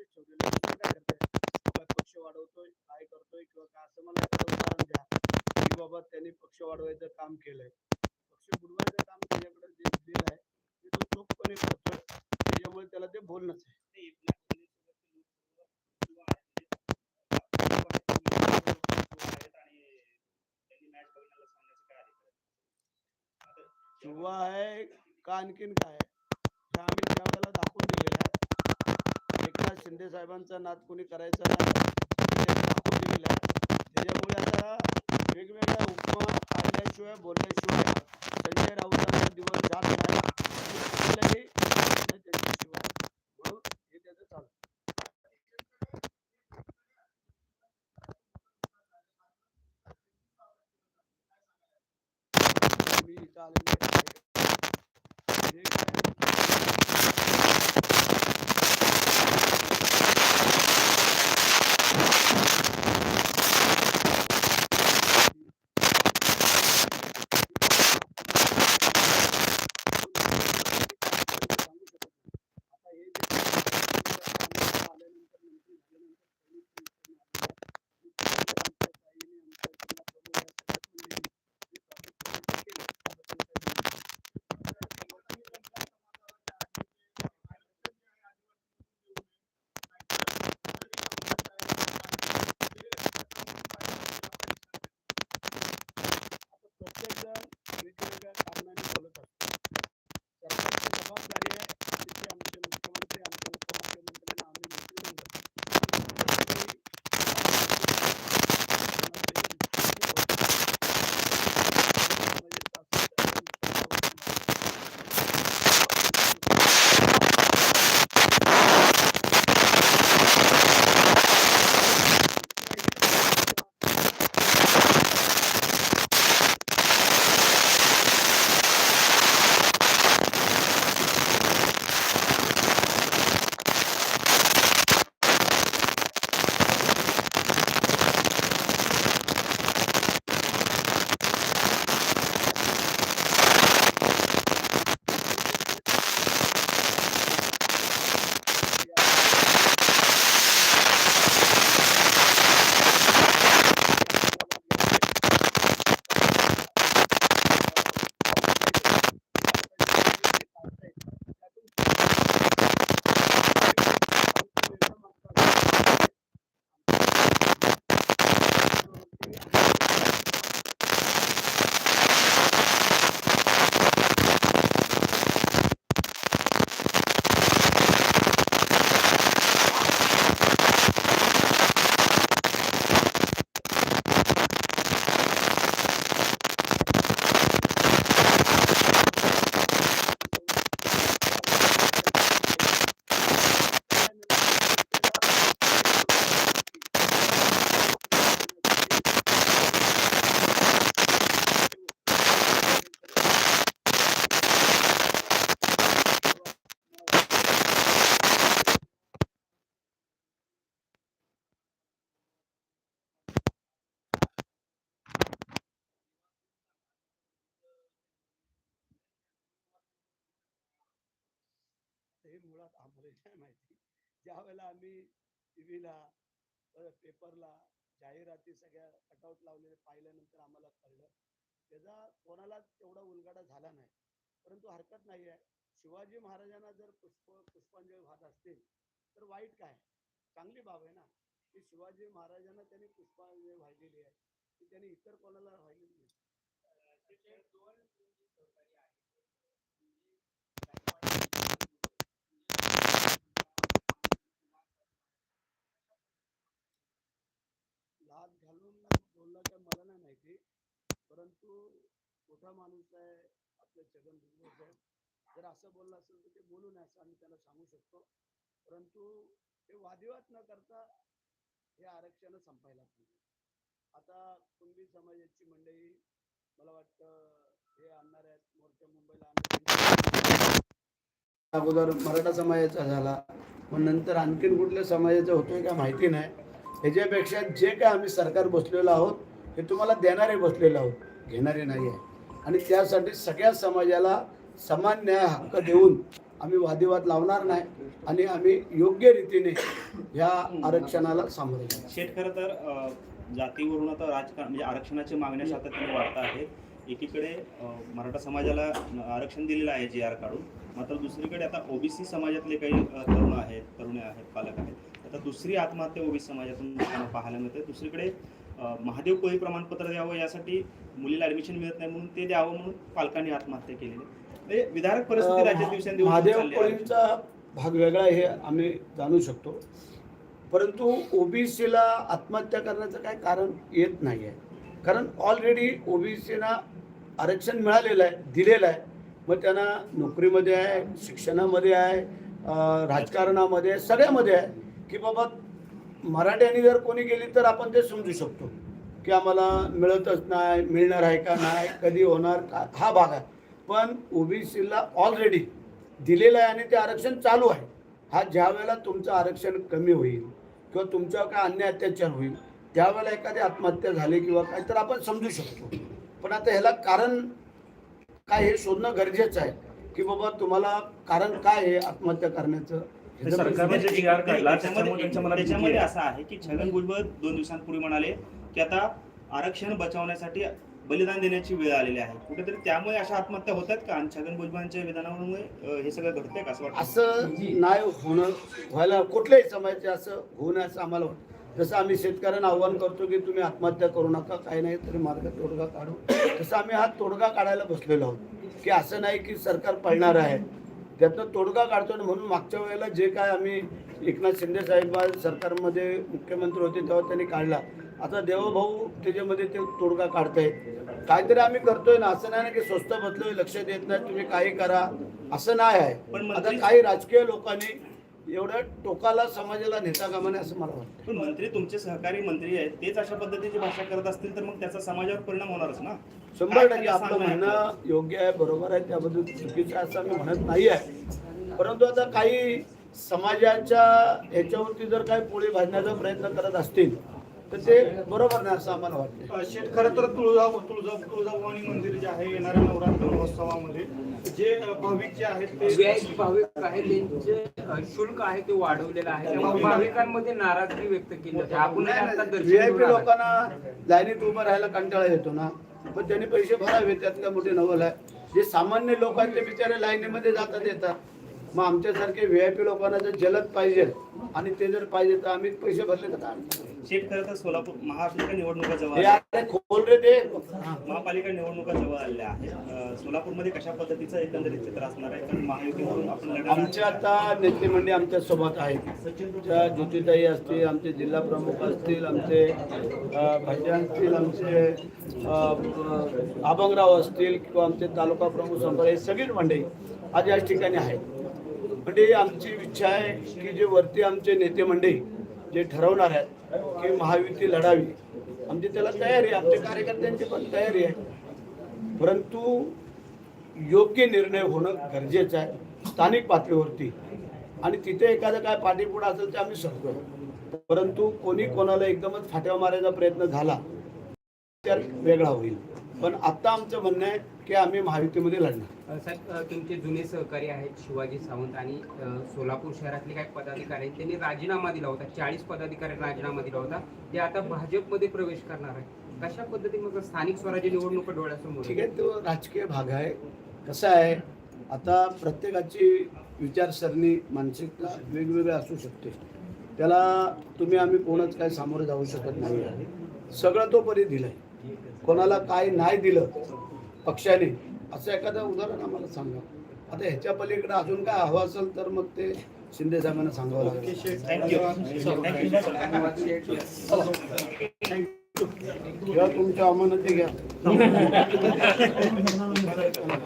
बोलण्यासाठी ठेवलेलं आहे. दुसरं काय करताय? काय पक्ष वाढवतोय काय करतोय किंवा काय असं मला उदाहरण द्या. की बाबा त्यांनी पक्ष वाढवायचं काम केलंय. पक्ष बुडवायचं काम त्याच्याकडे जे दिलेलं आहे ते तो चोखपणे करतोय. त्याच्यामुळे त्याला ते बोलणंच आहे. किंवा आहे का आणखीन काय हे आम्ही त्यावेळेला दाखवून शिंदे साहेबांचा नाद कोणी करायचा नाही त्याच्यामुळे आता वेगवेगळ्या उपमा आल्याशिवाय बोलल्याशिवाय संजय राऊतांचा दिवस जात नाही. आणि म्हणून हे त्याचं चालू मी इथं आलेलो मुळात आम्हाला नाही माहिती. ज्या वेळेला आम्ही परत पेपरला जाहिराती सगळ्या कटआउट लावलेले पाहिल्यानंतर आम्हाला कळलं त्याचा कोणालाच तेवढा उलगडा झाला नाही. परंतु हरकत नाही आहे. शिवाजी महाराजांना जर पुष्प पुष्पांजली वाहत असतील तर वाईट काय? चांगली बाब आहे ना. की शिवाजी महाराजांना त्यांनी पुष्पांजली वाहिलेली आहे. की त्यांनी इतर कोणाला वाहिलेली नाही. दोन जे सहकारी आहेत म्हणजे लाद घालून बोलला काय मला परंतु मोठा माणूस आहे आपले छगन भुजबळ साहेब जर असं बोललं असेल तर ते बोलू नये असं आम्ही त्याला सांगू शकतो. परंतु हे वादिवाद न करता हे आरक्षण संपायला पाहिजे. आता कुणबी समाजाची मंडळी मला वाटतं हे आणणार आहेत. मोर्चा मुंबईला आणणार अगोदर मराठा समाजाचा झाला. मग नंतर आणखीन कुठल्या समाजाचा होतोय का माहिती नाही. ह्याच्यापेक्षा जे काय आम्ही सरकार बसलेलो आहोत हे तुम्हाला देणारे बसलेलं आहोत. घेणारे नाही आहे आणि त्यासाठी सगळ्या समाजाला समान न्याय हक्क देऊन आम्ही वादिवाद लावणार नाही आणि आम्ही योग्य रीतीने ह्या आरक्षणाला सामोरे जाऊ शेठ खरं तर जातीवरून आता राजकारण म्हणजे आरक्षणाची मागण्या सातत्याने वाढत आहेत एकीकडे मराठा समाजाला आरक्षण दिलेलं आहे जी आर काढून. मात्र दुसरीकडे आता ओबीसी समाजातले काही तरुण आहेत तरुणे आहेत पालक आहेत. आता दुसरी आत्महत्या ओबीसी समाजातून पाहायला मिळते. दुसरीकडे महादेव कोळी प्रमाणपत्र द्यावं यासाठी मुलीला ऍडमिशन मिळत नाही म्हणून ते द्यावं म्हणून पालकांनी आत्महत्या केलेली. म्हणजे विदारक परिस्थिती राज्यात दिवसेंदिवस महादेव. कोळींचा भाग वेगळा हे आम्ही जाणू शकतो परंतु ओबीसीला आत्महत्या करण्याचं काय कारण येत नाही आहे कारण ऑलरेडी ओबीसीना आरक्षण मिळालेलं आहे दिलेलं आहे मग त्यांना नोकरीमध्ये आहे शिक्षणामध्ये आहे राजकारणामध्ये सगळ्यामध्ये आहे की बाबा मराठ्यांनी जर कोणी गेली तर आपण ते समजू शकतो की आम्हाला मिळतच नाही मिळणार आहे का नाही कधी होणार का हा भाग आहे. पण ओबीसीला ऑलरेडी दिलेलं आहे आणि ते आरक्षण चालू आहे. हा ज्या वेळेला तुमचं आरक्षण कमी होईल किंवा तुमच्यावर काय अन्य अत्याचार होईल त्यावेळेला एखादी आत्महत्या झाली किंवा काय तर आपण समजू शकतो. पण आता ह्याला कारण काय हे शोधणं गरजेचं आहे की बाबा तुम्हाला कारण काय आहे आत्महत्या करण्याचं? ह्याचं सरकारने जे जी आर काढला त्याच्यामुळे त्यांच्या मनात भीती त्याच्यामध्ये आहे. असं आहे की छगन भुजबळ दोन दिवसांपूर्वी म्हणाले की आता आरक्षण बचावण्यासाठी बलिदान देण्याची वेळ आलेली आहे. कुठेतरी त्यामुळे अशा आत्महत्या होतात का? आणि छगन भुजबळांच्या विधानामुळे अं, हे सगळं घडतंय का असं वाटतं? असं नाही होणं व्हायला कुठल्याही समाजाचे असं होऊ नये असं आम्हाला वाटतं. जसं आम्ही शेतकऱ्यांना आव्हान करतो की तुम्ही आत्महत्या करू नका काही नाही तरी मार्ग तोडगा काढू. तसं आम्ही हा तोडगा काढायला बसलेलो आहोत. की असं नाही की सरकार पडणार आहे. त्यातनं तोडगा काढतो आणि म्हणून मागच्या वेळेला जे काय आम्ही एकनाथ शिंदे साहेब सरकारमध्ये मुख्यमंत्री होते तेव्हा त्यांनी काढला. आता देवभाऊ त्याच्यामध्ये ते तोडगा काढताय काहीतरी आम्ही करतोय ना असं नाही ना की स्वस्त बदलोय लक्ष देत नाही तुम्ही काही करा. असं नाही आहे. पण आता काही राजकीय लोकांनी एवढ्या टोकाला समाजाला नेता कामा नये असं मला वाटतं. पण मंत्री तुमचे सहकारी मंत्री आहेत तेच अशा पद्धतीची भाषा करत असतील तर मग त्याचा समाजावर परिणाम होणारच ना. शंभर टक्के आपलं म्हणणं योग्य आहे बरोबर आहे त्याबद्दल चुकीचं आहे असं आम्ही म्हणत नाही आहे. परंतु आता काही समाजाच्या ह्याच्यावरती जर काही पोळी भाजण्याचा प्रयत्न करत असतील तर ते बरोबर नाही असं आम्हाला वाटतं खरं तर तुळजा तुळजा तुळजाभवानी मंदिर जे आहे येणाऱ्या नवरात्र महोत्सवामध्ये जे भाविक जे आहेत ते भाविक आहे त्यांचे शुल्क आहे ते वाढवलेलं आहे. त्यामुळे भाविकांमध्ये नाराजगी व्यक्त केली जाते. आपण आता व्ही दर्शन आय घेऊन पी. लोकांना लाईनीत उभं राहायला कंटाळा येतो ना. पण त्यांनी पैसे भरावे त्यात काय मोठी नवल आहे. जे सामान्य लोक आहेत ते बिचारे लाईनीमध्ये जातात येतात. मग आमच्यासारखे व्ही आय पी लोकांना जर जलद पाहिजे आणि ते जर पाहिजे तर आम्ही पैसे भरले तर काय? शेठ खरं तर सोलापूर महापालिका निवडणुका जवळ आल्या. अरे खोल रे ते. महापालिका निवडणुका जवळ आलेल्या आहेत सोलापूरमध्ये कशा पद्धतीचं एकंदरीत चित्र असणार आहे? कारण महायुतीमधून आपण आमच्या आता नेते मंडळी आमच्यासोबत आहेत. ज्योतिताई असतील आमचे जिल्हा प्रमुख असतील आमचे अ, भजन असतील आमचे अ, आबंगराव असतील किंवा आमचे तालुका प्रमुख संपर्क हे सगळीच मंडळी आज याच ठिकाणी आहेत. म्हणजे आमची इच्छा आहे की जे वरती आमचे नेते मंडळी जे ठरवणार आहेत की महायुती लढावी. आमची त्याला तयारी आहे आमच्या कार्यकर्त्यांची पण तयारी आहे. परंतु योग्य निर्णय होणं गरजेचं आहे स्थानिक पातळीवरती. आणि तिथे एखादं काय पाठीपुढा असेल ते आम्ही सांगतो परंतु कोणी कोणाला एकदमच फाट्या मारायचा प्रयत्न झाला तर वेगळा होईल. पण आता आमचं म्हणणं आहे की आम्ही महायुतीमध्ये लढणार. साहेब तुमचे जुने सहकारी आहेत शिवाजी सावंत आणि अ, सोलापूर शहरातले काही पदाधिकारी आहेत. त्यांनी राजीनामा दिला होता चाळीस पदाधिकाऱ्यांनी राजीनामा दिला होता. ते आता भाजपमध्ये प्रवेश करणार आहे कशा पद्धतीने मग स्थानिक स्वराज्य निवडणूक डोळ्यासमोर ठीक आहे तो राजकीय भाग आहे. कसं आहे? आता प्रत्येकाची विचारसरणी मानसिकता वेगवेगळी असू शकते. त्याला तुम्ही आम्ही कोणच काय सामोरं जाऊ शकत नाही. आहे सगळं तो परी दिलंय. कोणाला काय नाही दिलं पक्षाने असं एखादं उदाहरण आम्हाला सांगा. आता ह्याच्या पलीकडे अजून काय हवं असेल तर मग ते शिंदे साहेबांना सांगावं लागेल. किंवा तुमच्या अमानती घ्या.